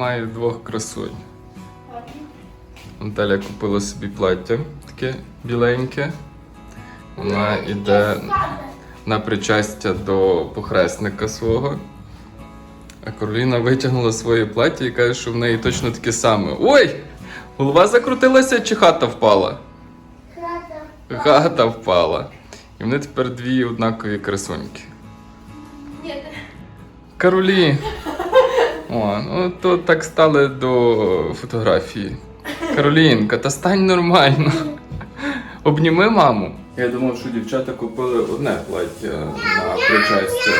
маю двох красунь. Наталя купила собі плаття таке біленьке. Вона йде на причастя до похресника свого. А Кароліна витягнула своє плаття і каже, що в неї точно таке саме. Ой! Голова закрутилася чи хата впала? Хата впала. І вони тепер дві однакові красуньки. Ні, Каролі. О, ну то так стали до фотографії. Каролінка, та стань нормально. Обніми маму. Я думав, що дівчата купили одне плаття на причастя.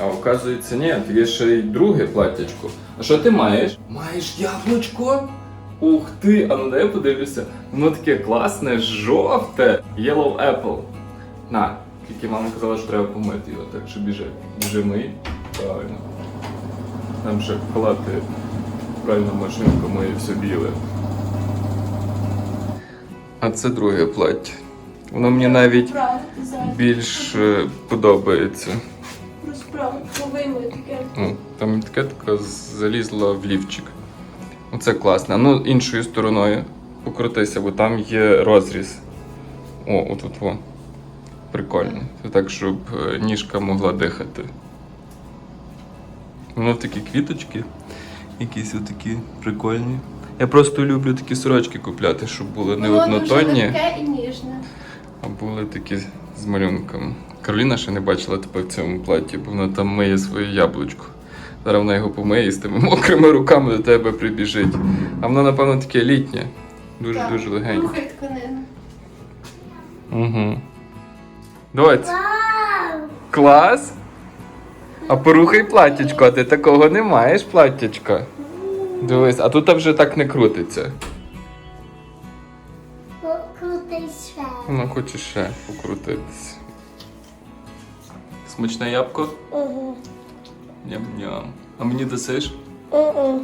А оказується, ні, є ще й друге платтячко. А що ти маєш? Маєш яблучко? Ух ти! А ну дай я подивлюся. Воно таке класне, жовте. Yellow apple. На, тільки мама казала, що треба помити його, так що біжи. Біжи мий. Правильно. Там ще халати правильно машинка миє все біле. А це друге плаття. Воно мені навіть більш е, подобається. Ну, там таке така залізла в лівчик. Оце класно. Ну, іншою стороною покрутися, бо там є розріз. О, отут во. Прикольно. Це так, щоб е, ніжка могла дихати. Воно в такі квіточки, якісь отакі прикольні. Я просто люблю такі сорочки купляти, щоб були не Воно дуже однотонні, легке і ніжне. а були такі з малюнками. Кароліна ще не бачила тебе в цьому платі, бо вона там миє своє яблучко. Зараз вона його помиє і з тими мокрими руками до тебе прибіжить. А воно, напевно, таке літнє. Дуже-дуже легеньке. Рухай тканину. Угу. Доць. Клас. А порухай платтячко, а ти такого не маєш платтячка. Дивись, а тут вже так не крутиться. Крутий ще. Вона хоче ще покрутитися. Смачне ябко? Угу. Ням-ням. А мені дасиш? Угу.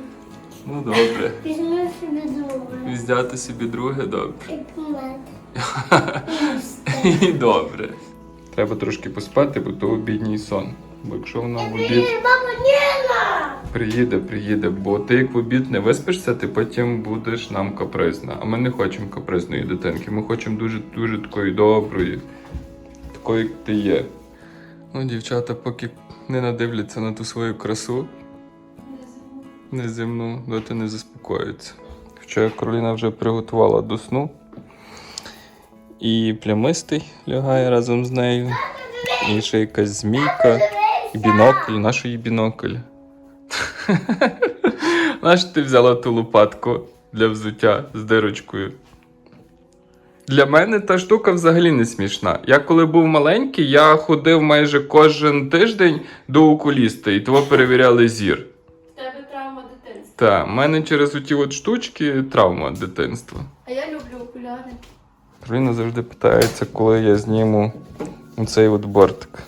Ну добре. Візьми собі друге. Взяти собі друге добре. І добре. Треба трошки поспати, бо то обідній сон. Бо якщо вона в обід приїде, приїде, бо ти як в обід не виспишся, ти потім будеш нам капризна. А ми не хочемо капризної дитинки. Ми хочемо дуже дуже такої доброї, такої, як ти є. Ну, дівчата, поки не надивляться на ту свою красу, неземну, доти не заспокоїться. Хоча Кароліна вже приготувала до сну. І плямистий лягає разом з нею. І ще якась змійка, і бінокль, наш її бінокль. Наш ти взяла ту лопатку для взуття з дирочкою. Для мене та штука взагалі не смішна. Я коли був маленький, я ходив майже кожен тиждень до окуліста і того перевіряли зір. В тебе травма дитинства. Та, в мене через оті от штучки травма дитинства. А я люблю окуляри. Кароліна завжди питається, коли я зніму цей от бортик.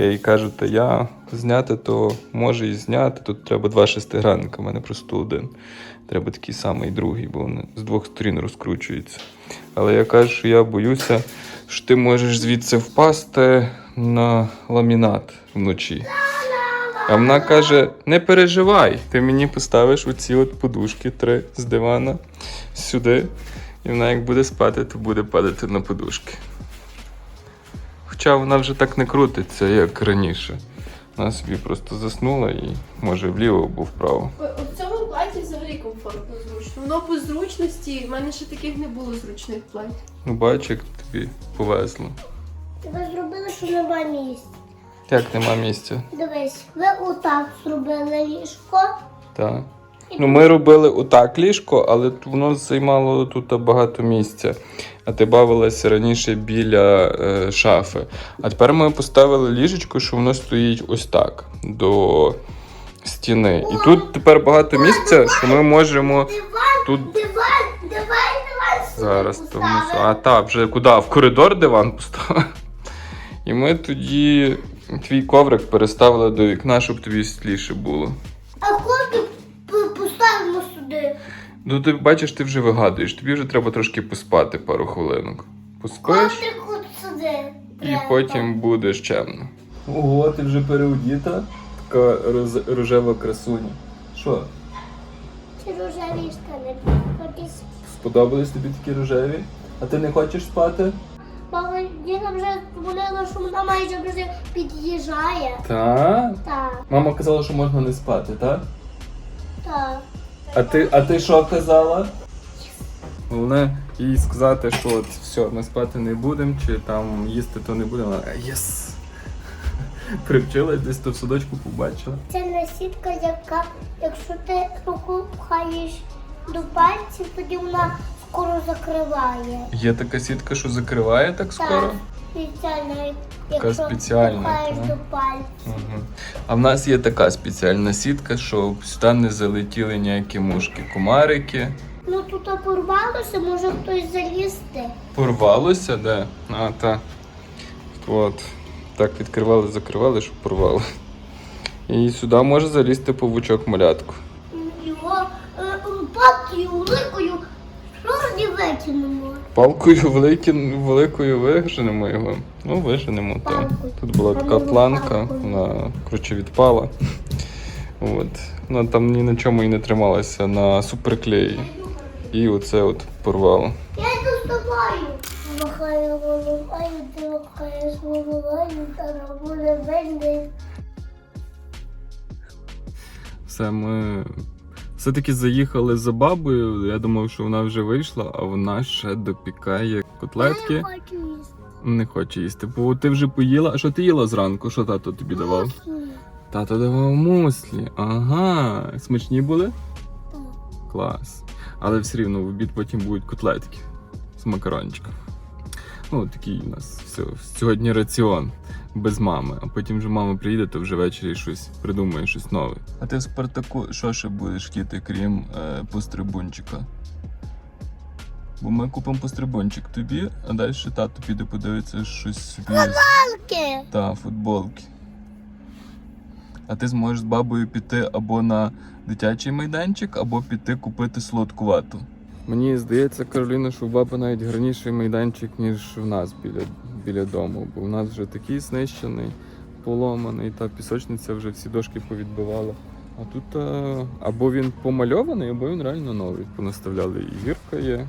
Я їй кажу, та я зняти, то може і зняти. Тут треба два шестигранника, в мене просто один. Треба такий самий другий, бо вони з двох сторін розкручуються. Але я кажу, що я боюся, що ти можеш звідси впасти на ламінат вночі. А вона каже: не переживай, ти мені поставиш оці от подушки три з дивана сюди. І вона як буде спати, то буде падати на подушки. Хоча вона вже так не крутиться, як раніше. Вона собі просто заснула і може вліво або вправо. У цьому платі взагалі комфортно зручно. Воно по зручності, в мене ще таких не було зручних плать. Ну, бач, як тобі повезло. Ви зробили, що нема місця. Як нема місця? Дивись, ви отак зробили ліжко. Так. Ну, ми робили отак ліжко, але воно займало тут багато місця. А ти бавилася раніше біля е, шафи. А тепер ми поставили ліжечко, що воно стоїть ось так до стіни. І тут тепер багато місця, що ми можемо тут зараз тому. А та вже куди? В коридор диван поставили. І ми тоді твій коврик переставили до вікна, щоб тобі світліше було. А котик п- поставимо сюди. Ну, ти бачиш, ти вже вигадуєш. Тобі вже треба трошки поспати пару хвилинок. Поспиш сюди. і треба. потім будеш чемно. Ого, ти вже переодіта? Така роз... рожева красуня. Що? Чи рожеві якісь. Сподобались тобі такі рожеві? А ти не хочеш спати? Мама, Діна вже говорила, що вона майже вже під'їжджає. Так. Так, Мама казала, що можна не спати, так? так. А ти, а ти що казала? Головне їй сказати, що от все, ми спати не будемо, чи там їсти то не будемо. Вона єс. Привчилась десь то в садочку побачила. Це насідка, яка, якщо ти руку пхаєш до пальців, тоді вона скоро закриває. Є така сітка, що закриває так скоро. Так, спеціальна, Така якщо спеціальна, пхаєш так. до пальців. Угу. А в нас є така спеціальна сітка, щоб сюди не залетіли ніякі мушки, комарики. Ну тут порвалося, може хтось залізти. Порвалося, де? А, та. От. Так відкривали, закривали, щоб порвало. І сюди може залізти павучок малятку. Його е, палкою великою справді викинемо. Палкою великі, великою виженемо його. Ну, виженемо. Та. Палкою. Тут була така планка, вона коротше відпала. От. Вона там ні на чому і не трималася на суперклеї. І оце от порвало. Я з тобою. Махаю головою, ти махаєш головою, зараз буде вельми. Все, ми все-таки заїхали за бабою. Я думав, що вона вже вийшла, а вона ще допікає котлетки. Я хочу їсти. Не хоче їсти. Бо ти вже поїла. А що ти їла зранку? Що тато тобі давав? Ні. Тато давав муслі. Ага. Смачні були? Так. Клас. Але все рівно в обід потім будуть котлетки з макарончиком. Ну, такий у нас все, сьогодні раціон без мами. А потім вже мама приїде, то вже ввечері щось придумає, щось нове. А ти в Спартаку що ще будеш хотіти, крім е, пострибунчика? Бо ми купимо пострибунчик тобі, а далі тато піде подивитися щось собі. Таке. Та, футболки. А ти зможеш з бабою піти або на дитячий майданчик, або піти купити солодкувату. Мені здається, Кароліна, що у баби навіть гарніший майданчик, ніж в нас біля, біля дому. Бо в нас вже такий знищений, поломаний, та пісочниця вже всі дошки повідбивала. А тут а, або він помальований, або він реально новий. Понаставляли і гірка є,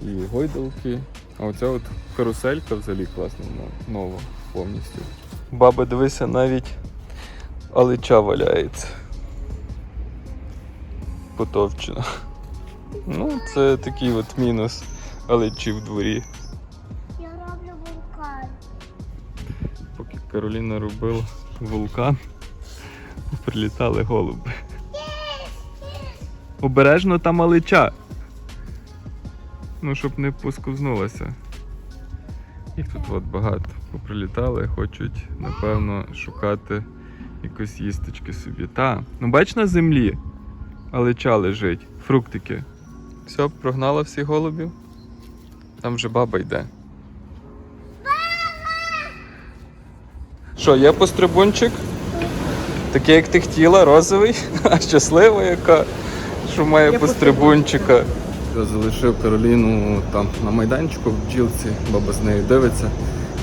і гойдалки. А оця от каруселька взагалі класна, ну, нова повністю. Баба, дивися, навіть алича валяється. Потовчена. Ну, це такий от мінус аличі в дворі. Кароліна робила вулкан, прилітали голуби. Обережно там алича. Ну, щоб не посковзнулася. Їх тут от багато. Поприлітали, хочуть, напевно, шукати якось їсточки собі. Та, ну бач на землі алича лежить, фруктики. Все, прогнала всіх голубів. Там вже баба йде. Що, є пострибунчик? Такий, як ти хотіла, розовий, а щаслива яка, що має пострибунчика. Я залишив Кароліну там на майданчику в бджілці, баба з нею дивиться.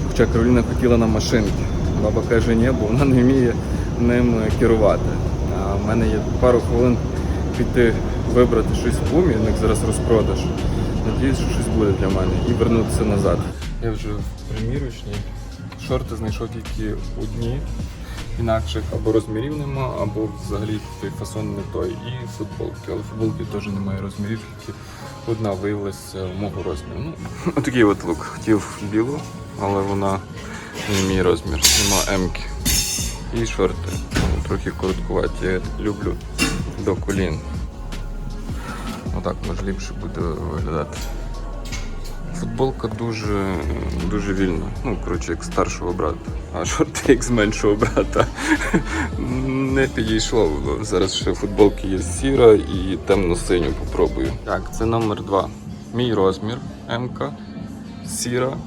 Хоча Кароліна хотіла на машинки. Баба каже, ні, бо вона не вміє ним керувати. А в мене є пару хвилин піти вибрати щось в бумі, у них зараз розпродаж. Надіюсь, що щось буде для мене і вернутися назад. Я вже в примірочній. Шорти знайшов тільки одні. Інакших або розмірів нема, або взагалі той фасон не той. І футболки. Але футболки теж немає розмірів, тільки одна виявилася в мого розміру. Ну, отакий от лук. Хотів білу, але вона не мій розмір. Нема емки. І шорти. Трохи короткуваті. Я люблю до колін. Отак може ліпше буде виглядати. Футболка дуже, дуже вільна. Ну, коротше, як старшого брата. А шорти як з меншого брата. Не підійшло. Зараз ще футболки є сіра і темно-синю попробую. Так, це номер два. Мій розмір МК. Сіра.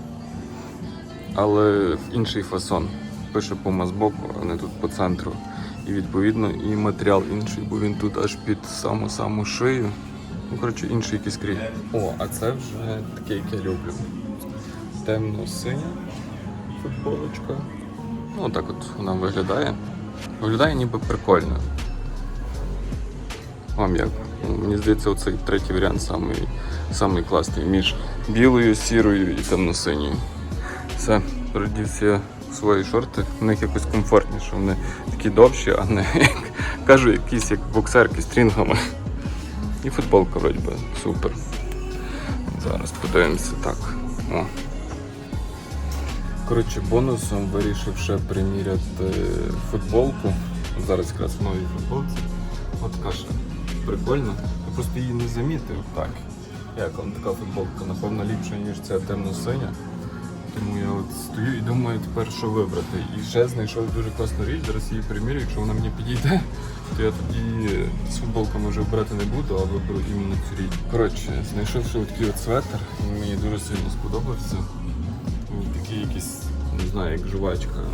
Але інший фасон. Пише по збоку, а не тут по центру. І відповідно і матеріал інший, бо він тут аж під саму-саму шию. Ну, коротше, інший якийсь крій. О, а це вже таке, яке я люблю. Темно-синя футболочка. Ну, так от вона виглядає. Виглядає ніби прикольно. Вам як? Мені здається, оцей третій варіант самий, самий класний між білою, сірою і темно-синьою. Все, передівся я свої шорти. В них якось комфортніше. Вони такі довші, а не як кажу, якісь як боксерки з трінгами. І футболка вроді би супер. Зараз подивимося так. О. Коротше, бонусом вирішив ще приміряти футболку. Зараз якраз в новій футболці. От така ще прикольна. Я просто її не замітив так. Як вам така футболка? Напевно, ліпша, ніж ця темно-синя. Тому я от стою і думаю тепер, що вибрати. І ще знайшов дуже класну річ, зараз її примірю. Якщо вона мені підійде, то я тоді з футболками вже брати не буду, а виберу іменно цю річ. Коротше, знайшов ще такий от светр, мені дуже сильно сподобався. Він такий якийсь, не знаю, як жувачка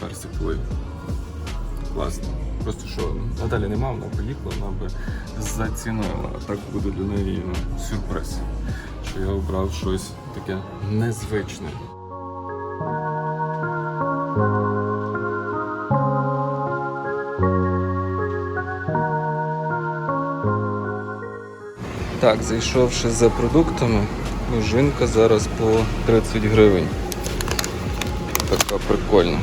персиковий. Класно. Просто що Наталі нема, вона поїхала, вона би ціною, а так буде для неї ну, сюрприз. Що я обрав щось таке незвичне. Так, зайшовши за продуктами, жінка зараз по 30 гривень. Така прикольна.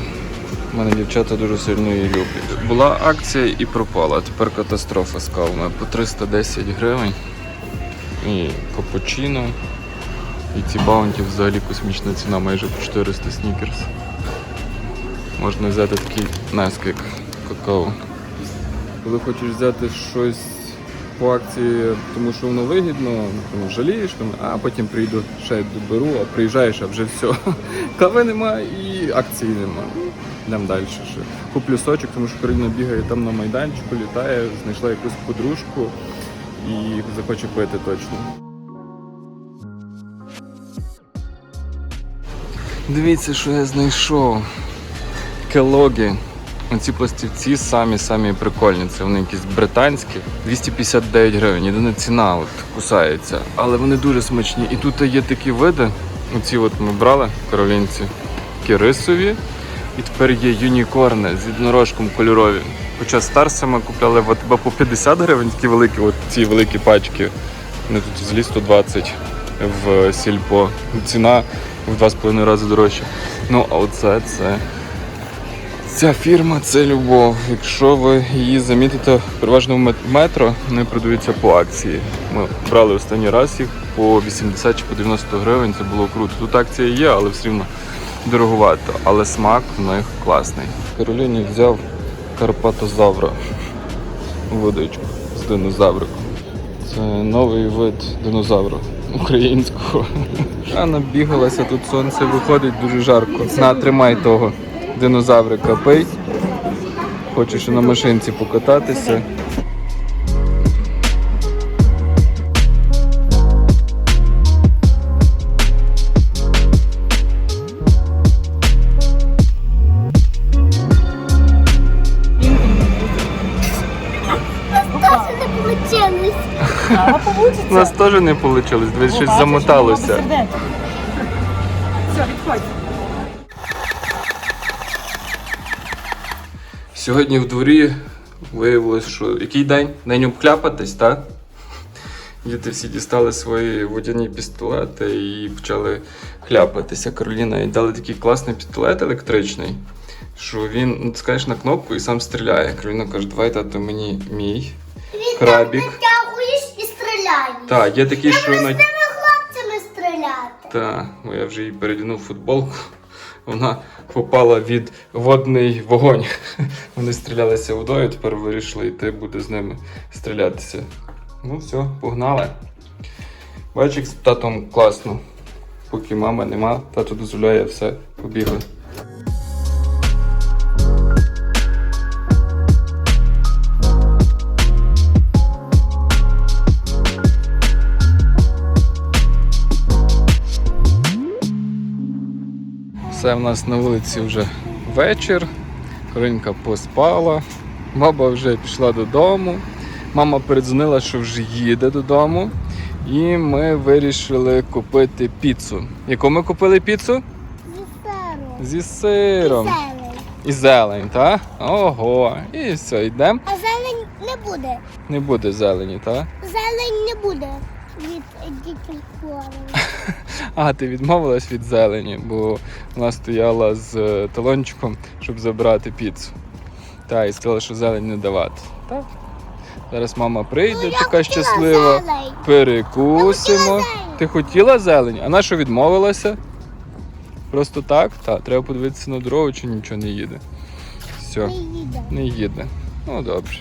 У мене дівчата дуже сильно її люблять. Була акція і пропала. Тепер катастрофа з кавами. По 310 гривень. І капучино. І ці баунті взагалі космічна ціна, майже по 400 снікерс. Можна взяти такий наск, какао. Коли хочеш взяти щось по акції, тому що воно вигідно, тому жалієш, тому, а потім прийду ще доберу, а приїжджаєш, а вже все. Кави нема і акції нема. Йдемо далі. Ще. Куплю сочок, тому що Кароліна бігає там на майданчику, літає, знайшла якусь подружку і захоче пити точно. Дивіться, що я знайшов. Келогі. Ці пластівці самі-самі прикольні. Це вони якісь британські. 259 гривень. Єдина ціна от, кусається. Але вони дуже смачні. І тут є такі види. Оці от ми брали каролінці. Такі рисові. І тепер є юнікорни з єдинорожком кольорові. Хоча старси ми купляли в АТБ по 50 гривень, такі великі, от ці великі пачки. Вони тут злі 120 в сільпо. Ціна в 2,5 рази дорожча. Ну, а оце це. Ця фірма це любов. Якщо ви її замітите, переважно в метро вони продаються по акції. Ми брали останній раз їх по 80 чи по 90 гривень, це було круто. Тут акція є, але все рівно дороговато. Але смак в них класний. Кароліні взяв карпатозавра водичку з динозавриком. Це новий вид динозавра українського. А набігалася, тут сонце виходить дуже жарко. На, тримай того динозаврика пий. Хочу ще на машинці покататися. У нас теж не вийшло, десь щось замоталося. Все, відходь. Сьогодні в дворі виявилось, що який день? День обкляпатись, так? Діти всі дістали свої водяні пістолети і почали хляпатися. Кароліна і дали такий класний пістолет електричний, що він натискаєш на кнопку і сам стріляє. Кароліна каже, давай тато мені мій крабік. Тягуєш і стріляєш. Так, є такий, що на Тими хлопцями стріляти. Та, бо я вже їй передягнув футболку. Вона попала від водний вогонь. Вони стрілялися водою, тепер вирішили йти, буде з ними стрілятися. Ну все, погнали. Бачиш, з татом класно. Поки мами нема, тато дозволяє все, побігли. Все в нас на вулиці вже вечір. Коринка поспала. Баба вже пішла додому. Мама передзвонила, що вже їде додому. І ми вирішили купити піцу. Яку ми купили піцу? Зі сиром. Зі сиром. І зелень, так? Ого. І все, йдемо. А зелень не буде. Не буде зелені, так? Зелень не буде від дітей. А, ти відмовилась від зелені, бо вона стояла з е, талончиком, щоб забрати піцу. Та, і сказала, що зелень не давати. Так. Зараз мама прийде, Ну, така щаслива. зелень. Перекусимо. Хотіла. Ти хотіла зелень? А на що відмовилася? Просто так? Так, треба подивитися на дорогу, чи нічого не їде. Все, Не їде. не їде. Ну добре.